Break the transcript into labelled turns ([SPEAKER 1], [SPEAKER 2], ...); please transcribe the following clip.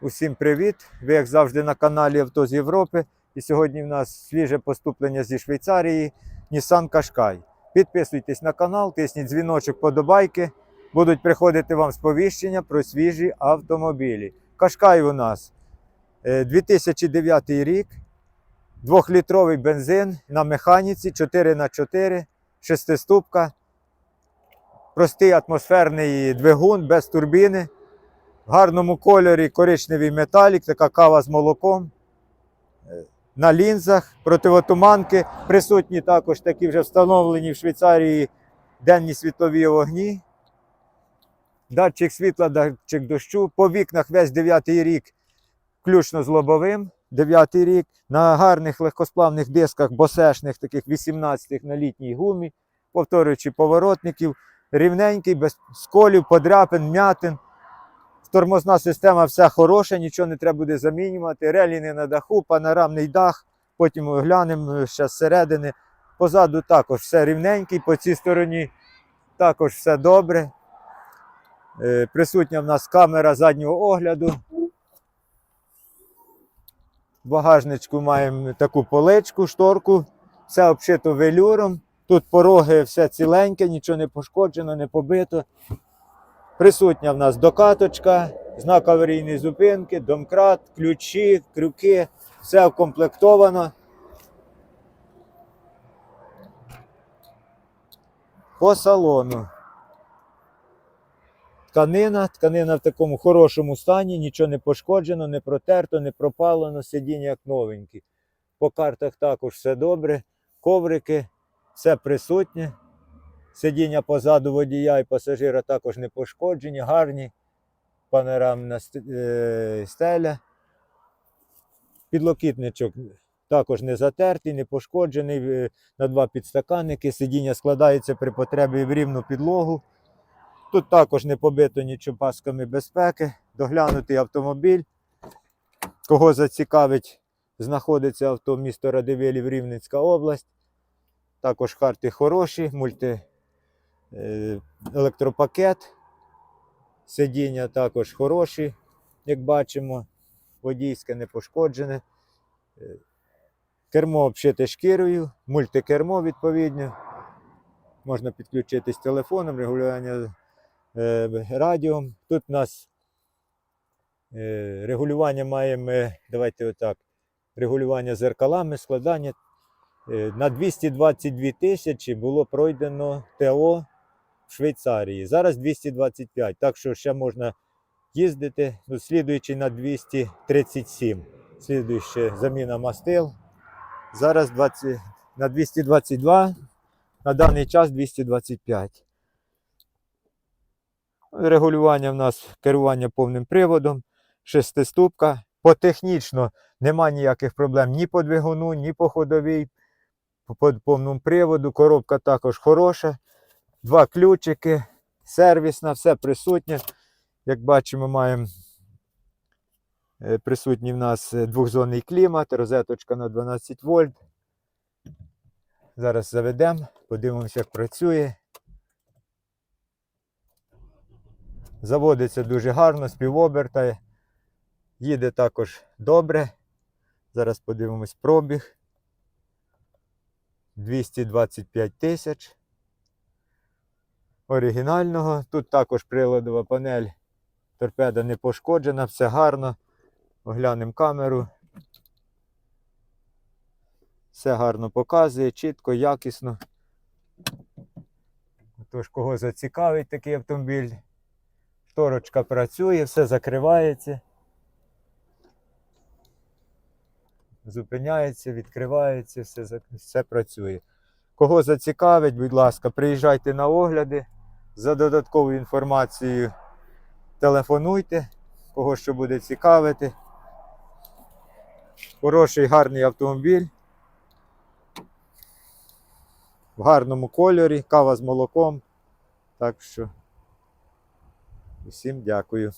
[SPEAKER 1] Усім привіт! Ви, як завжди, на каналі Авто з Європи. І сьогодні в нас свіже поступлення зі Швейцарії Nissan Qashqai. Підписуйтесь на канал, тисніть дзвіночок, подобайки. Будуть приходити вам сповіщення про свіжі автомобілі. Qashqai у нас е, 2009 рік, двохлітровий бензин на механіці 4х4, шестиступка, простий атмосферний двигун без турбіни. В гарному кольорі коричневий металік, така кава з молоком. Е, На лінзах, противотуманки. Присутні також такі вже встановлені в Швейцарії денні світлові вогні. Датчик світла, датчик дощу. По вікнах весь 9 рік, включно з лобовим. 9 рік. На гарних легкосплавних дисках, босешних, таких 18-х на літній гумі, повторюючи поворотників, рівненький, без сколів, подряпин, м'ятин. Тормозна система вся хороша, нічого не треба буде замінювати. Реліни на даху, панорамний дах. Потім оглянемо ще зсередини. Позаду також все рівненький, по цій стороні також все добре. Е, Присутня в нас камера заднього огляду. В багажничку маємо таку поличку, шторку, все обшито велюром. Тут пороги все ціленьке, нічого не пошкоджено, не побито. Присутня в нас докаточка, знак аварійної зупинки, домкрат, ключі, крюки, все укомплектовано. По салону. Тканина, тканина в такому хорошому стані, нічого не пошкоджено, не протерто, не пропалено, сидіння як новенькі. По картах також все добре, коврики, все присутнє. Сидіння позаду водія і пасажира також не пошкоджені, гарні. Панорамна е, стеля. Підлокітничок також не затертий, не пошкоджений. е, На два підстаканники. Сидіння складається при потребі в рівну підлогу. Тут також не побито нічого пасками безпеки. Доглянутий автомобіль. Кого зацікавить, знаходиться авто місто Радивилів, Рівненська область. Також карти хороші, мульти електропакет. Сидіння також хороші, як бачимо. Водійське не пошкоджене. Е, Кермо обшите шкірою, мультикермо відповідно. Можна підключитись телефоном, регулювання е, радіо. Тут у нас е, регулювання маємо, е, давайте отак, регулювання зеркалами, складання Е, На 222 тисячі було пройдено ТО в Швейцарії. Зараз 225, так що ще можна їздити. Ну, слідуючий на 237. Слідуюча заміна мастил. Зараз 20, на 222, на даний час 225. Регулювання в нас керування повним приводом, шестиступка. По технічно нема ніяких проблем ні по двигуну, ні по ходовій по повному приводу. Коробка також хороша. Два ключики, сервісна, все присутнє. Як бачимо, маємо е, присутній в нас е, двохзонний клімат, розеточка на 12 вольт. Зараз заведемо, подивимося, як працює. Заводиться дуже гарно, співоберта. Їде також добре. Зараз подивимось пробіг. 225 тисяч. Оригінального. Тут також приладова панель. Торпеда не пошкоджена, все гарно. Оглянемо камеру. Все гарно показує, чітко, якісно. Тож, кого зацікавить такий автомобіль, шторочка працює, все закривається. зупиняється, відкривається, все, все працює. Кого зацікавить, будь ласка, приїжджайте на огляди. За додатковою інформацією телефонуйте, кого що буде цікавити. Хороший гарний автомобіль. В гарному кольорі, кава з молоком. Так що всім дякую.